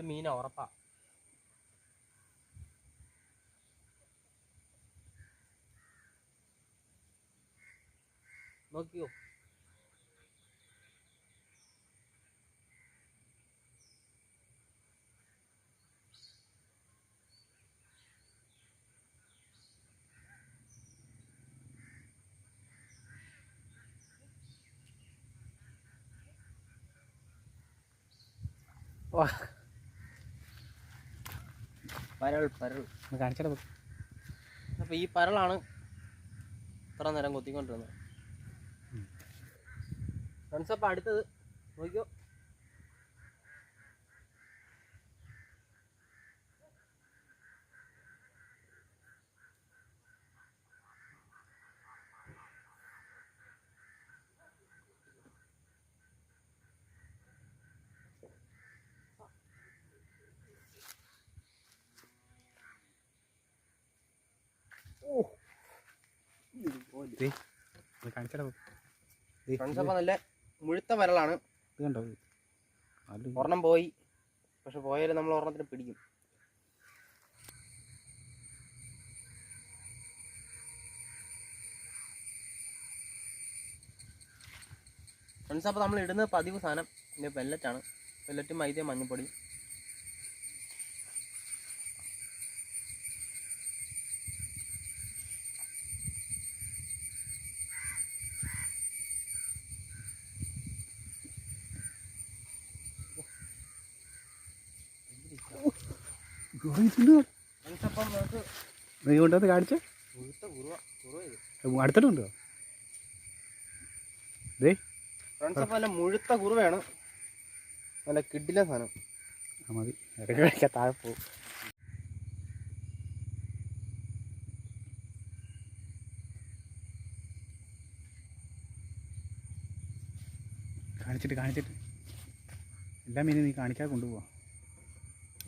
പിന്നെ ഉറപ്പാ നോക്കിയോ വാ. പരൾ പരൾ. കാണിച്ചത് അപ്പൊ ഈ പരളാണ് ഇത്ര നേരം കൊത്തിക്കൊണ്ടിരുന്നത്. ഫ്രണ്ട്സ് അപ്പൊ അടുത്തത് നോക്കിയോ കാണിച്ചത് ഫ്രണ്ട്സ് അപ്പൊ നല്ല മുഴുത്ത വരളാണ് ഇത് കണ്ടോ? ഒരെണ്ണം പോയി. പക്ഷെ പോയാലും നമ്മൾ ഒരെണ്ണത്തിന് പിടിക്കും. ഫ്രണ്ട്സ് അപ്പോൾ നമ്മൾ ഇടുന്നത് പതിവ് സാധനം പിന്നെ പെല്ലറ്റാണ് വെല്ലറ്റും മൈദയും മഞ്ഞപ്പൊടി നീ കൊണ്ടുവന്ന് കാണിച്ചേ അടുത്തിട്ടുണ്ടോ മുഴുത്ത കുറുവയാണ് നല്ല കിഡിലെ സാധനം മതി താഴെ പോകും കാണിച്ചിട്ട് കാണിച്ചിട്ട്. എല്ലാ മീനും നീ കാണിക്കാതെ കൊണ്ടുപോവാ.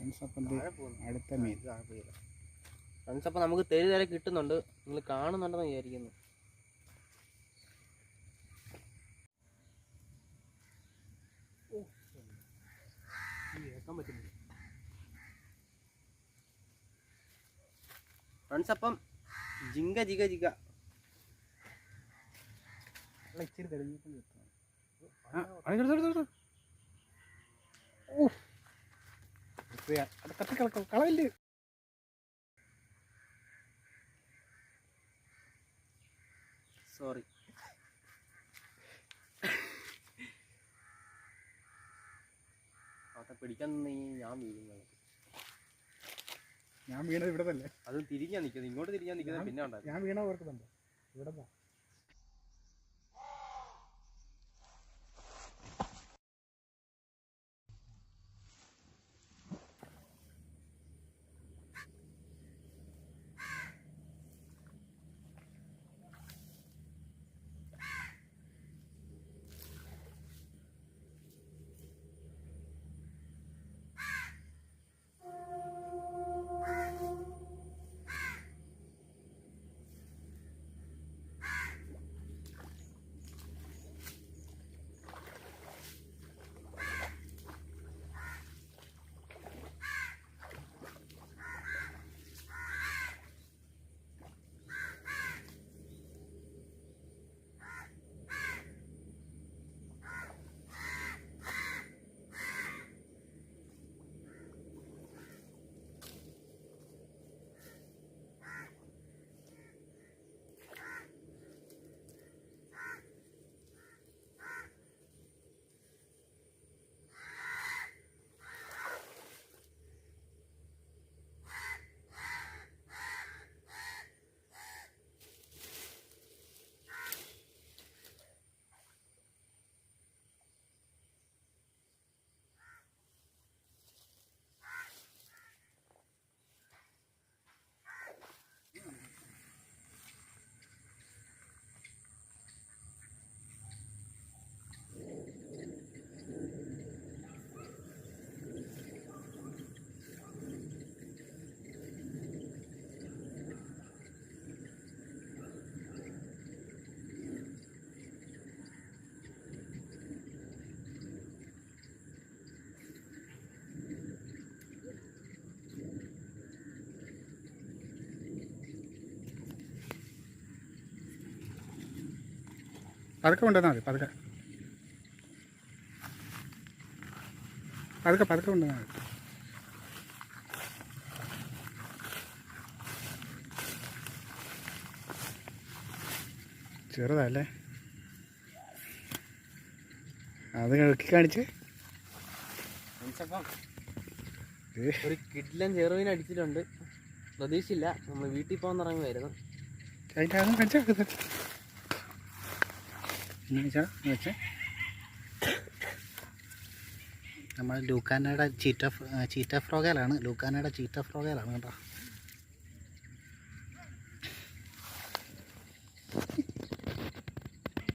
അപ്പം താഴെ പോകുന്നു. അടുത്ത മീൻ. ഫ്രണ്ട്സ് അപ്പം നമുക്ക് തെരു തര കിട്ടുന്നുണ്ട്. നിങ്ങൾ കാണുന്നുണ്ടെന്ന് വിചാരിക്കുന്നു. ഫ്രണ്ട്സ് അപ്പം ജിങ്ക ജിഗ ജിഗ ഇച്ചിരി തെളിഞ്ഞിട്ട്. ഓ. ഇത് അത് തട്ടി കളക്ക- കളയില്ലേ സോറി അതെ പിടിക്കാൻ നിന്ന് ഞാൻ വീഴുന്നത് ഞാൻ വീണത് ഇവിടെ തന്നെ അത് തിരിഞ്ഞാ നിൽക്കുന്നത് ഇങ്ങോട്ട് തിരിഞ്ഞാ നിൽക്കുന്നത് പിന്നെ ഞാൻ വീണ ഓർക്കുന്നുണ്ട്? ഇവിടെ പതുക്കെ കൊണ്ടുവന്നാൽ മതി പതുക്കെ. പതുക്കെ പതുക്കെ കൊണ്ടുവന്നാൽ മതി. ചെറുതല്ലേ? അത് ഇളക്കി കാണിച്ച്. ഒരു കിഡിലൻ ചെറുവിനെ അടിച്ചിട്ടുണ്ട്. പ്രതീക്ഷയില്ല. നമ്മൾ വീട്ടിൽ പോകാൻ തുടങ്ങുമായിരുന്നു അതിന്റെ അതും വെച്ചേ. നമ്മൾ ലൂക്കാനയുടെ ചീറ്റ ചീറ്റ ഫ്രോഗയിലാണ് ലൂക്കാനയുടെ ചീറ്റ ഫ്രോഗയിലാണ് കേട്ടോ.